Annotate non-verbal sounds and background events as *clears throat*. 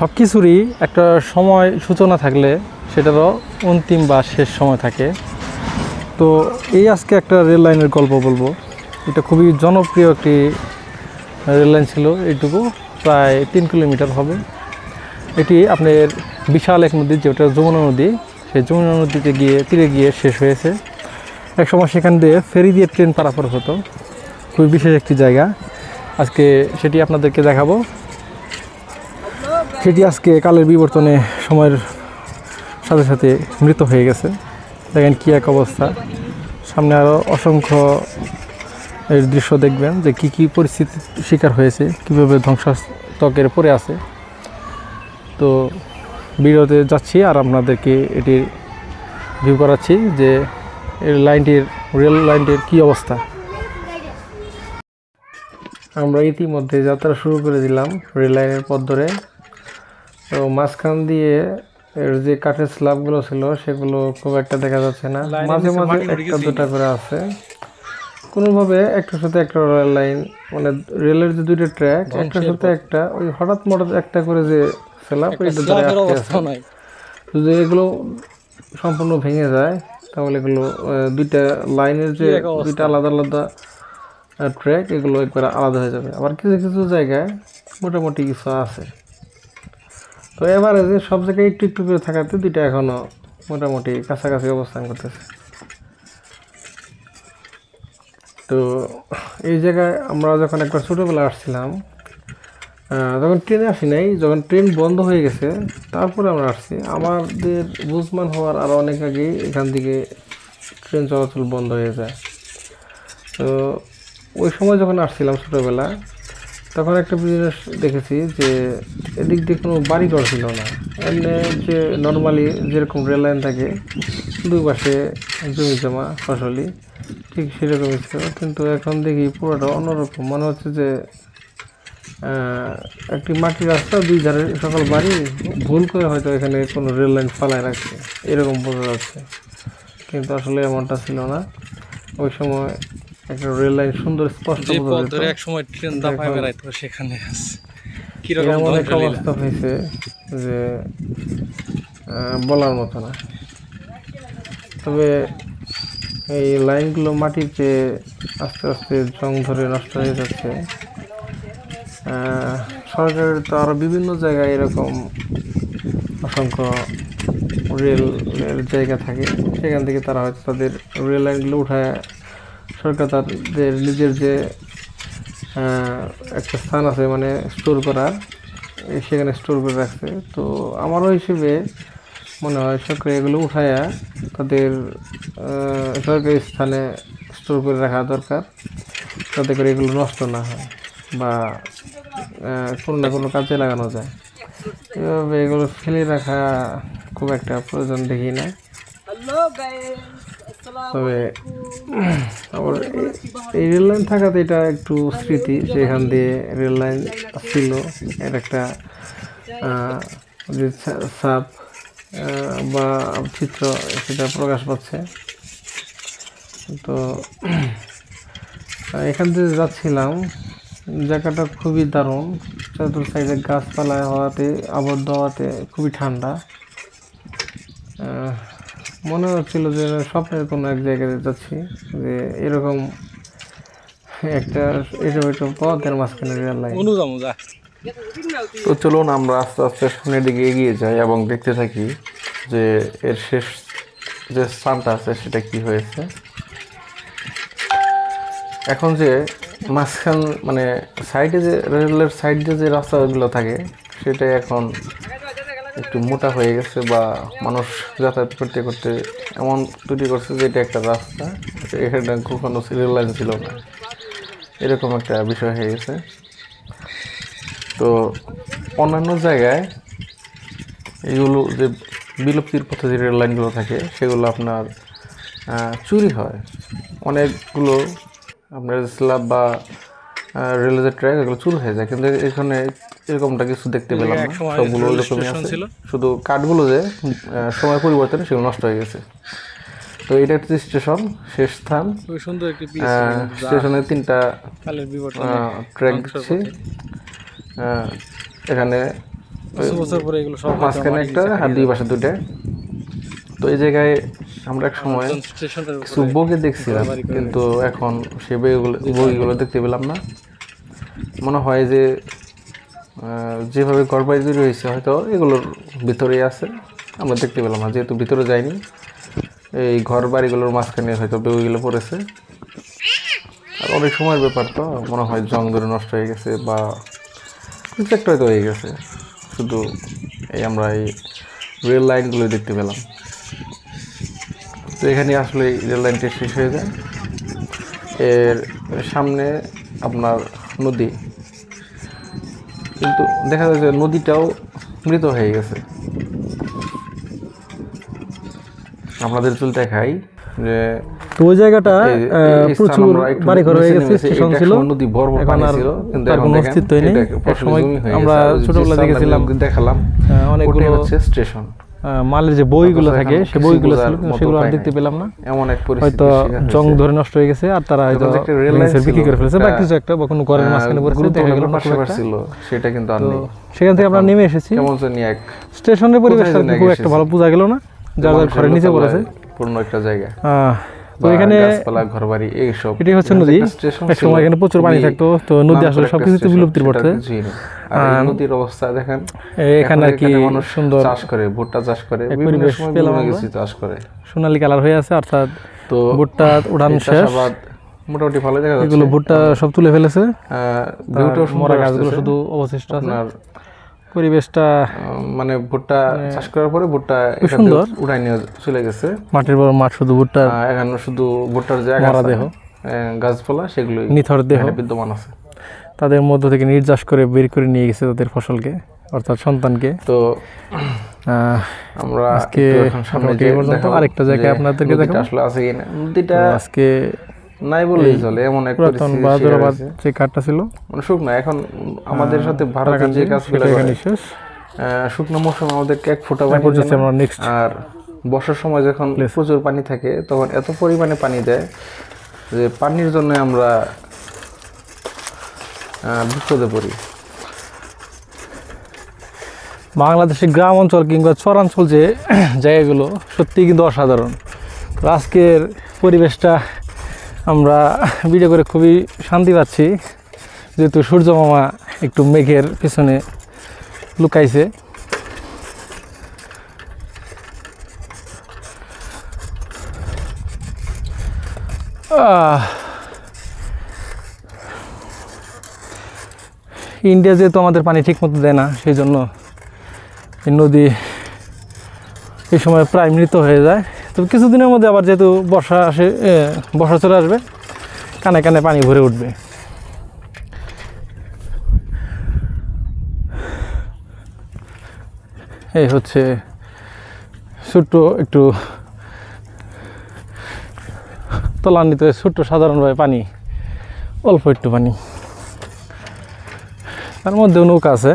সব কিছুরই একটা সময় সূচনা থাকলে সেটারও অন্তিম বা শেষ সময় থাকে। তো এই আজকে একটা রেল লাইনের গল্প বলব। এটা খুবই জনপ্রিয় একটি রেল লাইন ছিল এইটুকু, প্রায় তিন কিলোমিটার হবে। এটি আপনার বিশাল এক নদী, যেটা যমুনা নদী। সেই যমুনা নদীতে গিয়ে তীরে গিয়ে শেষ হয়েছে। এক সময় সেখান দিয়ে ফেরি দিয়ে ট্রেন পারাপার হতো। খুবই বিশেষ একটি জায়গা। আজকে সেটি আপনাদেরকে দেখাবো। সেটি আজকে কালের বিবর্তনে সময়ের সাথে সাথে মৃত হয়ে গেছে। দেখেন কী এক অবস্থা। সামনে আরও অসংখ্য এর দৃশ্য দেখবেন যে কি কি পরিস্থিতির শিকার হয়েছে, কীভাবে ধ্বংসাস্তকের পরে আছে। তো ভিডিওতে যাচ্ছি আর আপনাদেরকে এটি ভিউ করাচ্ছি যে এর লাইনটির রেল লাইনটির কী অবস্থা। আমরা ইতিমধ্যে যাত্রা শুরু করে দিলাম রেল লাইনের পথ ধরে। তো মাঝখান দিয়ে এর যে কাঠের স্ল্যাবগুলো ছিল সেগুলো খুব একটা দেখা যাচ্ছে না। মাঝে মাঝে একটা দুটা করে আছে। কোনোভাবে একটার সাথে একটা রেল লাইন মানে রেলের যে দুইটা ট্র্যাক একটার সাথে একটা ওই হঠাৎ মঠাৎ একটা করে যে স্ল্যাব এটা ধরে আটকে আছে। যদি এগুলো সম্পূর্ণ ভেঙে যায় তাহলে এগুলো দুইটা লাইনের যে দুইটা আলাদা আলাদা ট্র্যাক এগুলো একবার আলাদা হয়ে যাবে। আবার কিছু কিছু জায়গায় মোটামুটি কিছু আছে। তো এবারে যে সব জায়গায় একটু একটু করে থাকাতে দুইটা এখনও মোটামুটি কাছাকাছি অবস্থান করতেছে। তো এই জায়গায় আমরা যখন একবার ছোটোবেলা আসছিলাম যখন ট্রেনে আসি নাই, যখন ট্রেন বন্ধ হয়ে গেছে, তারপরে আমরা আসছি। আমাদের বুঝমান হওয়ার আরও অনেক আগে এখান থেকে ট্রেন চলাচল বন্ধ হয়ে যায়। তো ওই সময় যখন আসছিলাম ছোটোবেলা তখন একটা বিজনেস দেখেছি যে এদিক দিয়ে কোনো বাড়িঘর ছিল না। এমনি যে নর্মালি যেরকম রেল লাইন থাকে, দুই পাশে জমি জমা ফসলি, ঠিক সেরকমই ছিল। কিন্তু এখন দেখি পুরোটা অন্যরকম। মনে হচ্ছে যে একটি মাটির রাস্তা, দুই ধারে সকল বাড়ি, ভুল করে হয়তো এখানে কোনো রেল লাইন ফালায় রাখছে। এরকম বোঝা যাচ্ছে। কিন্তু আসলে এমনটা ছিল না। ওই সময় একটা রেল লাইন সুন্দর স্পষ্ট যে পথ ধরে এক সময় ট্রেন দাপায় বেড়াইতো সেখানে আছে। কীরকম এমন এক ধ্বংসলীলা। অবস্থা হয়েছে যে বলার মতো না। তবে এই লাইনগুলো মাটিতে আস্তে আস্তে জং ধরে নষ্ট হয়ে যাচ্ছে। সরকারের তো আরও বিভিন্ন জায়গায় এরকম অসংখ্য রেলের জায়গা থাকে। সেখান থেকে তারা হয়তো তাদের রেল লাইনগুলো উঠায় সরকার তাদের নিজের যে একটা স্থান আছে মানে স্টোর করার সেখানে স্টোর করে রাখছে। তো আমারও হিসেবে মনে হয় সরকার এগুলো উঠায়া তাদের সরকারি স্থানে স্টোর করে রাখা দরকার, যাতে করে এগুলো নষ্ট না হয় বা কোনো না কোনো কাজে লাগানো যায়। এভাবে এগুলো ফেলে রাখা খুব একটা প্রয়োজন দেখি না। তবে আবার এই- রেল লাইন থাকাতে এটা একটু স্মৃতি যেখান দিয়ে রেল লাইন ছিল। এর একটা যে ছাপ বা চিত্র সেটা প্রকাশ পাচ্ছে। তো এখান থেকে যাচ্ছিলাম। জায়গাটা খুবই দারুণ। চতুর সাইডে গাছপালা হওয়াতে আবদ্ধ হওয়াতে খুবই ঠান্ডা। মনে হচ্ছিল যে স্বপ্নের কোনো এক জায়গায় যাচ্ছি যে এরকম একটা এরকম একটা পথের মাঝখানে রেল লাইন তো চলুন আমরা আস্তে আস্তে সামনের দিকে এগিয়ে যাই এবং দেখতে থাকি যে এর শেষ যে স্থানটা আছে সেটা কি হয়েছে। এখন যে মাঝখান মানে সাইডে যে রেলের সাইড যে রাস্তাগুলো থাকে সেটাই এখন একটু মোটা হয়ে গেছে বা মানুষ যাতায়াত করতে করতে এমন তৈরি করছে যে এটা একটা রাস্তা এখানে কখনো রেল লাইন ছিল না। এরকম একটা বিষয় হয়ে গেছে। তো অন্যান্য জায়গায় এগুলো যে বিলুপ্তির পথে যে রেল লাইনগুলো থাকে, সেগুলো আপনার চুরি হয়। অনেকগুলো আপনার স্ল্যাব বা রেলের যে ট্র্যাক এগুলো চুল হয়ে যায় কিন্তু এখানে এরকমটা কিছু দেখতে পেলাম না। সবগুলো এরকমই আছে। শুধু কাঠগুলো যে সময় পরিবর্তনে সেগুলো নষ্ট হয়ে গেছে। তো এটা একটি স্টেশন শেষ স্থান। খুবই সুন্দর একটি স্টেশনে তিনটা ট্র্যাক দিচ্ছি। এখানে মাঝখানে একটা আর দুই পাশে দুইটা। তো এই জায়গায় আমরা এক সময় কিছু বগে দেখছিলাম কিন্তু এখন সে বইগুলো বইগুলো দেখতে পেলাম না। মনে হয় যে যেভাবে ঘর বাড়ি তৈরি হয়েছে হয়তো এগুলোর ভিতরেই আছে। আমরা দেখতে পেলাম না যেহেতু ভিতরে যাইনি এই ঘর বাড়িগুলোর মাঝখানে হয়তো বইগুলো পড়েছে। আর অনেক সময়ের ব্যাপার তো মনে হয় জং ধরে নষ্ট হয়ে গেছে বা কিছু একটা হয়তো হয়ে গেছে। শুধু এই আমরা এই রেল লাইনগুলো দেখতে পেলাম। তো এখানে আসলে রেল লাইনটা শেষ হয়ে যায়। এর সামনে আপনার নদী। কিন্তু দেখা যাচ্ছে নদীটাও মৃত হয়ে গেছে। আপনাদের চুলতে খাই যে তো ওই জায়গাটা প্রচুর বাড়ি ঘর হয়ে গেছে স্টেশন ছিল নদী বড় পানি ছিল, কিন্তু এখন অস্তিত্বই নেই। হয়ে আমরা যে ছোটবেলা দেখেছিলাম। যে দেখালাম আহ, অনেকগুলো হচ্ছে স্টেশন মালের যে বইগুলো থাকে এখন সে বইগুলো ছিল সেগুলো আর দেখতে পেলাম না। এমন এক পরিস্থিতি হয়তো জং ধরে নষ্ট হয়ে গেছে আর তারা হয়তো বিক্রি করে ফেলেছে বা কিছু একটা বা কোনো ঘরের মাঝখানে পড়েছে দেখা গেল। ছিল সেটা কিন্তু আর নেই। সেখান থেকে আমরা নেমে এসেছি। কেমন জানি এক স্টেশনের পরিবেশটা খুব একটা ভালো বোঝা গেল না যার যার ঘরের নিচে পড়েছে। লোকালয় পূর্ণ একটা জায়গা। তো এখানে ঘরবাড়ি এইসব। এটি হচ্ছে নদী। এক সময় এখানে প্রচুর পানি থাকতো তো নদী আসলে একটা সবকিছুতে বিলুপ্তির সেটার নদীর অবস্থা দেখেন এখানে আর কি মানুষ সুন্দর চাষ করে ভুট্টা চাষ করে বিভিন্ন সময় কিছু চাষ করে। সোনালী কালার হয়ে আছে অর্থাৎ তো ভুট্টা উড়ান শেষ। মোটামুটি ভালো দেখা যাচ্ছে। এগুলো ভুট্টা সব তুলে ফেলেছে। ভিউটাও মরা গাছগুলো শুধু অবশিষ্ট আছে। পরিবেশটা মানে ভুট্টা চাষ করার পরে ভুট্টা সুন্দর। উঠাই নিয়ে চলে গেছে। মাটির বড় মাঠ শুধু ভুট্টার আহ, এখানে শুধু ভুট্টার আগাছা, দেহ। গাছপালা সেগুলো নিথর দেহ। বিদ্যমান আছে। তাদের মধ্য থেকে নির্যাস করে বের করে নিয়ে গেছে তাদের ফসলকে অর্থাৎ সন্তানকে তো আমরা আজকে পর্যন্ত। আরেকটা জায়গায় আপনাদেরকে দেখাবো। আসলে আছে কিনা নদীটা আজকে নাই বললেই চলে এমন এক পুরাতন পরিস্থিতি বাহাদুরাবাদ যে কাঠটা ছিল মানে শুকনো এখন আমাদের সাথে ভারতের যে কাজগুলো এখানে শেষ শুকনো মৌসুম আমাদেরকে এক ফোঁটা পানি না। আমরা নেক্সট আর বর্ষার সময় যখন প্রচুর পানি থাকে তখন এত পরিমাণে পানি দেয় যে পানির জন্য আমরা বিপদে পড়ি। বাংলাদেশের গ্রাম অঞ্চল কিংবা চরাঞ্চল যে *clears throat* জায়গাগুলো সত্যিই কিন্তু অসাধারণ। তো আজকের পরিবেশটা আমরা ভিডিও করে খুবই শান্তি পাচ্ছি। যেহেতু সূর্য মামা একটু মেঘের পিছনে লুকাইছে। আহ, ইন্ডিয়া যেহেতু আমাদের পানি ঠিক মতো দেয় না সেই জন্য এই নদী এই সময় প্রায় মৃত হয়ে যায়। তো কিছুদিনের মধ্যে আবার যেহেতু বর্ষা আসে বর্ষা চলে আসবে, কানে কানে পানি ভরে উঠবে। এই হচ্ছে ছোট্ট একটু তলান্বিত, ছোট্ট সাধারণভাবে পানি, অল্প একটু পানি। তার মধ্যেও নৌকা আছে।